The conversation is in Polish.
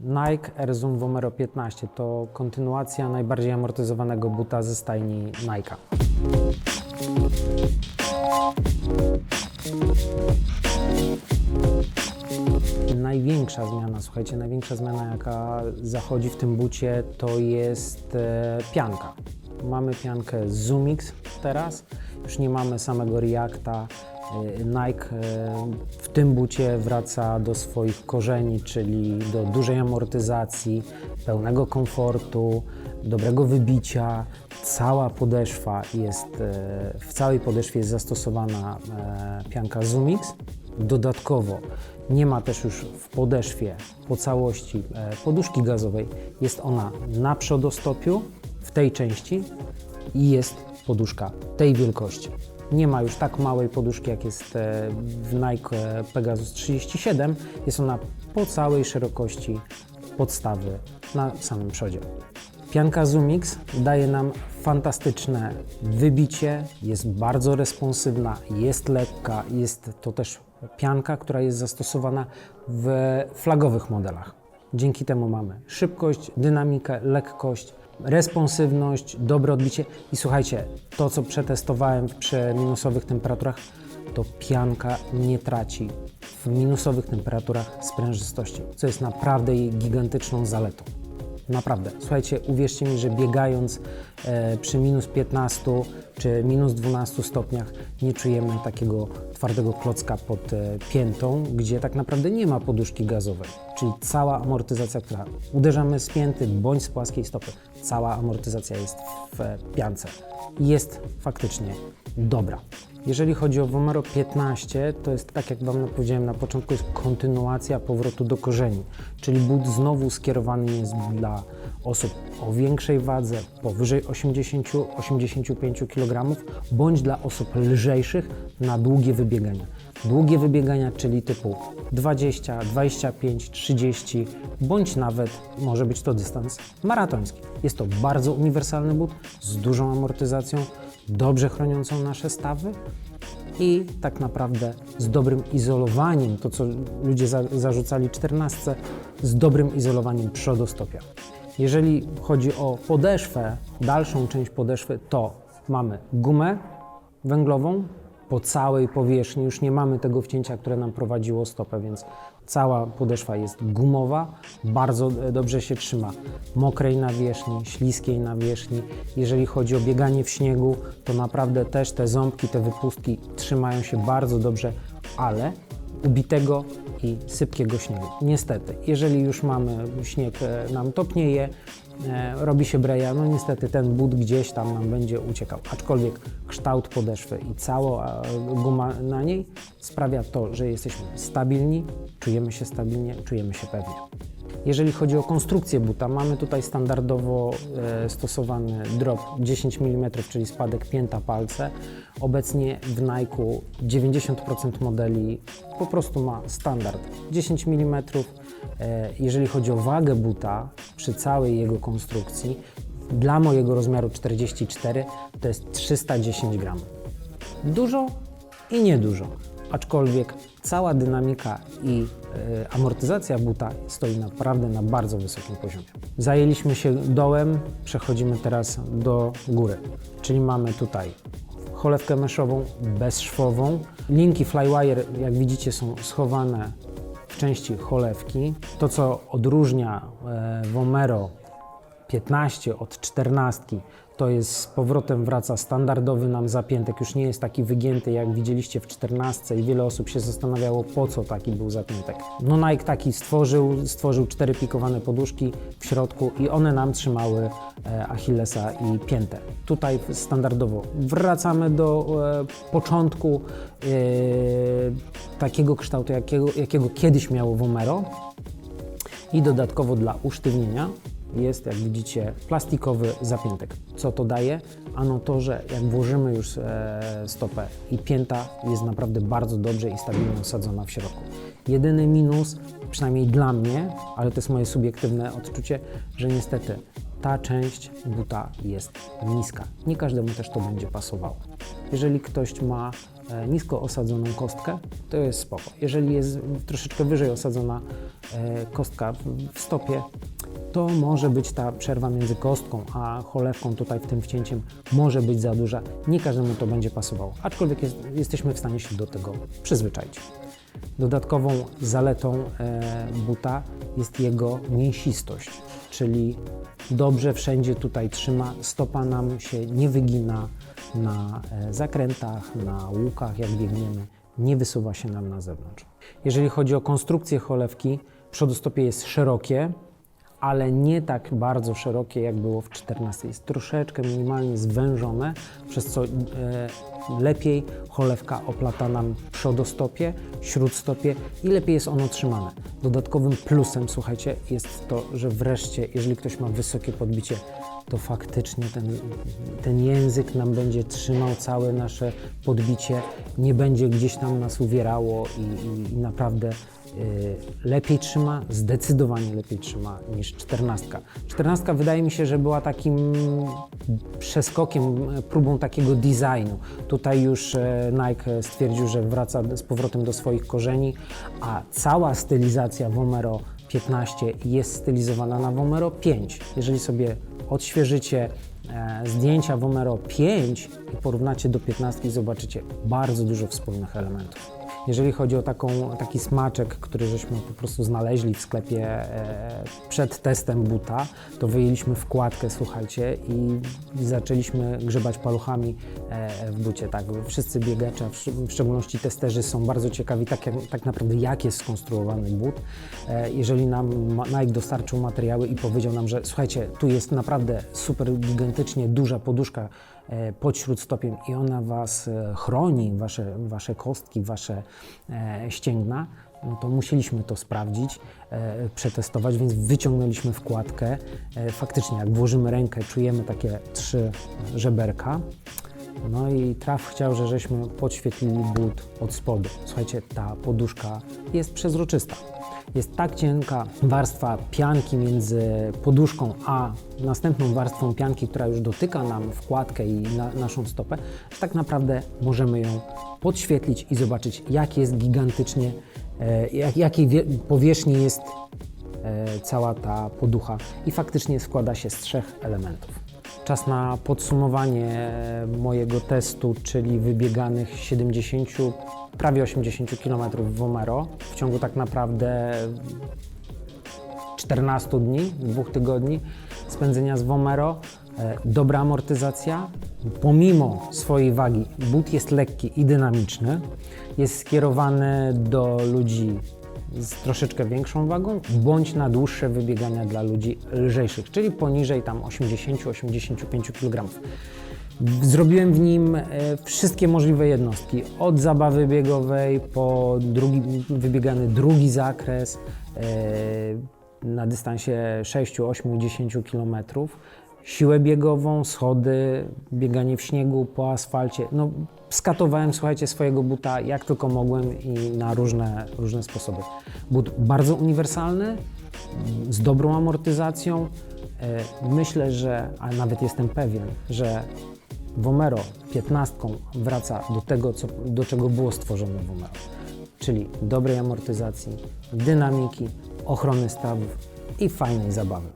Nike Air Zoom Vomero 15 to kontynuacja najbardziej amortyzowanego buta ze stajni Nike'a. Największa zmiana, słuchajcie, największa zmiana jaka zachodzi w tym bucie to jest e, pianka. Mamy piankę Zoomix teraz, już nie mamy samego Reacta. E, Nike e, w tym bucie wraca do swoich korzeni, czyli do dużej amortyzacji, pełnego komfortu, dobrego wybicia. Cała podeszwa jest, e, w całej podeszwie jest zastosowana pianka Zoomix. Dodatkowo nie ma też już w podeszwie po całości poduszki gazowej. Jest ona na przodostopiu w tej części i jest poduszka tej wielkości. Nie ma już tak małej poduszki, jak jest e, w Nike Pegasus 37. Jest ona po całej szerokości podstawy na samym przodzie. Pianka Zoomix daje nam fantastyczne wybicie, jest bardzo responsywna, jest lekka, jest to też pianka, która jest zastosowana w flagowych modelach. Dzięki temu mamy szybkość, dynamikę, lekkość, responsywność, dobre odbicie i słuchajcie, to co przetestowałem przy minusowych temperaturach, to pianka nie traci w minusowych temperaturach sprężystości, co jest naprawdę jej gigantyczną zaletą. Naprawdę. Słuchajcie, uwierzcie mi, że biegając e, przy minus 15 czy minus 12 stopniach nie czujemy takiego twardego klocka pod e, piętą, gdzie tak naprawdę nie ma poduszki gazowej. Czyli cała amortyzacja, która uderzamy z pięty bądź z płaskiej stopy, cała amortyzacja jest w e, piance. Jest faktycznie dobra. Jeżeli chodzi o Vomero 15, to jest tak jak Wam powiedziałem na początku, jest kontynuacja powrotu do korzeni, czyli but znowu skierowany jest dla osób o większej wadze, powyżej 80-85 kg, bądź dla osób lżejszych na długie wybiegania. Długie wybiegania, czyli typu 20, 25, 30, bądź nawet może być to dystans maratoński. Jest to bardzo uniwersalny but z dużą amortyzacją, dobrze chroniącą nasze stawy i tak naprawdę z dobrym izolowaniem, to co ludzie za, zarzucali 14, z dobrym izolowaniem przodostopia. Jeżeli chodzi o podeszwę, dalszą część podeszwy, to mamy gumę węglową po całej powierzchni. Już nie mamy tego wcięcia, które nam prowadziło stopę, więc cała podeszwa jest gumowa, bardzo e, dobrze się trzyma mokrej nawierzchni, śliskiej nawierzchni. Jeżeli chodzi o bieganie w śniegu, to naprawdę też te ząbki, te wypustki trzymają się bardzo dobrze, ale ubitego i sypkiego śniegu. Niestety, jeżeli już mamy śnieg, e, nam topnieje, e, robi się breja, no niestety ten but gdzieś tam nam będzie uciekał. Aczkolwiek kształt podeszwy i cała guma na niej sprawia to, że jesteśmy stabilni, czujemy się stabilnie, czujemy się pewnie. Jeżeli chodzi o konstrukcję buta, mamy tutaj standardowo e, stosowany drop 10 mm, czyli spadek pięta palce. Obecnie w Nike 90% modeli po prostu ma standard 10 mm. E, jeżeli chodzi o wagę buta przy całej jego konstrukcji, dla mojego rozmiaru 44 to jest 310 gram. Dużo i niedużo, aczkolwiek cała dynamika i amortyzacja buta stoi naprawdę na bardzo wysokim poziomie. Zajęliśmy się dołem, przechodzimy teraz do góry, czyli mamy tutaj cholewkę meszową bezszwową. Linki Flywire, jak widzicie, są schowane w części cholewki. To, co odróżnia e, Vomero 15 od 14 to jest z powrotem wraca standardowy nam zapiętek, już nie jest taki wygięty jak widzieliście w 14 i wiele osób się zastanawiało po co taki był zapiętek. No Nike taki stworzył, stworzył cztery pikowane poduszki w środku i one nam trzymały e, Achillesa i piętę. Tutaj standardowo wracamy do e, początku e, takiego kształtu, jakiego, jakiego kiedyś miało Vomero i dodatkowo dla usztywnienia jest, jak widzicie, plastikowy zapiętek. Co to daje? Ano to, że jak włożymy już e, stopę i pięta jest naprawdę bardzo dobrze i stabilnie osadzona w środku. Jedyny minus przynajmniej dla mnie, ale to jest moje subiektywne odczucie, że niestety ta część buta jest niska. Nie każdemu też to będzie pasowało. Jeżeli ktoś ma e, nisko osadzoną kostkę, to jest spoko. Jeżeli jest troszeczkę wyżej osadzona e, kostka w, w stopie, to może być ta przerwa między kostką a cholewką tutaj w tym wcięciem może być za duża. Nie każdemu to będzie pasowało, aczkolwiek jest, jesteśmy w stanie się do tego przyzwyczaić. Dodatkową zaletą e, buta jest jego mięsistość, czyli dobrze wszędzie tutaj trzyma, stopa nam się nie wygina na e, zakrętach, na łukach, jak biegniemy, nie wysuwa się nam na zewnątrz. Jeżeli chodzi o konstrukcję cholewki, przodostopie jest szerokie, ale nie tak bardzo szerokie, jak było w 14. Jest troszeczkę minimalnie zwężone, przez co e, lepiej cholewka oplata nam przodostopie, śródstopie i lepiej jest ono trzymane. Dodatkowym plusem, słuchajcie, jest to, że wreszcie, jeżeli ktoś ma wysokie podbicie, to faktycznie ten, ten język nam będzie trzymał całe nasze podbicie, nie będzie gdzieś tam nas uwierało i, i, i naprawdę lepiej trzyma, zdecydowanie lepiej trzyma niż czternastka. Czternastka wydaje mi się, że była takim przeskokiem, próbą takiego designu. Tutaj już e, Nike stwierdził, że wraca z powrotem do swoich korzeni, a cała stylizacja Vomero 15 jest stylizowana na Vomero 5. Jeżeli sobie odświeżycie e, zdjęcia Vomero 5 i porównacie do 15, zobaczycie bardzo dużo wspólnych elementów. Jeżeli chodzi o taką, taki smaczek, który żeśmy po prostu znaleźli w sklepie e, przed testem buta, to wyjęliśmy wkładkę, słuchajcie, i zaczęliśmy grzebać paluchami e, w bucie. Tak, wszyscy biegacze, w, szczególności testerzy są bardzo ciekawi tak, jak, tak naprawdę jak jest skonstruowany but. E, jeżeli nam Nike dostarczył materiały i powiedział nam, że słuchajcie, tu jest naprawdę super gigantycznie duża poduszka pod śródstopiem i ona Was e, chroni, Wasze, wasze kostki, Wasze e, ścięgna, no to musieliśmy to sprawdzić, e, przetestować, więc wyciągnęliśmy wkładkę. E, faktycznie, jak włożymy rękę, czujemy takie trzy żeberka. No i traf chciał, że żeśmy podświetlili but od spodu. Słuchajcie, ta poduszka jest przezroczysta. Jest tak cienka warstwa pianki między poduszką a następną warstwą pianki, która już dotyka nam wkładkę i na, naszą stopę, że tak naprawdę możemy ją podświetlić i zobaczyć, jak jest gigantycznie, e, jak, jakiej wie- powierzchni jest e, cała ta poducha i faktycznie składa się z trzech elementów. Czas na podsumowanie mojego testu, czyli wybieganych 70, prawie 80 km w Vomero w ciągu tak naprawdę 14 dni, dwóch tygodni spędzenia z Vomero. E, Dobra amortyzacja. Pomimo swojej wagi, but jest lekki i dynamiczny. Jest skierowany do ludzi z troszeczkę większą wagą, bądź na dłuższe wybiegania dla ludzi lżejszych, czyli poniżej tam 80-85 kg. Zrobiłem w nim e, wszystkie możliwe jednostki, od zabawy biegowej po drugi, wybiegany drugi zakres e, na dystansie 6, 8, 10 km, siłę biegową, schody, bieganie w śniegu, po asfalcie. No, skatowałem, słuchajcie, swojego buta jak tylko mogłem i na różne, różne sposoby. But bardzo uniwersalny, z dobrą amortyzacją. E, Myślę, że, a nawet jestem pewien, że Vomero 15 wraca do tego, co, do czego było stworzone Vomero, czyli dobrej amortyzacji, dynamiki, ochrony stawów i fajnej zabawy.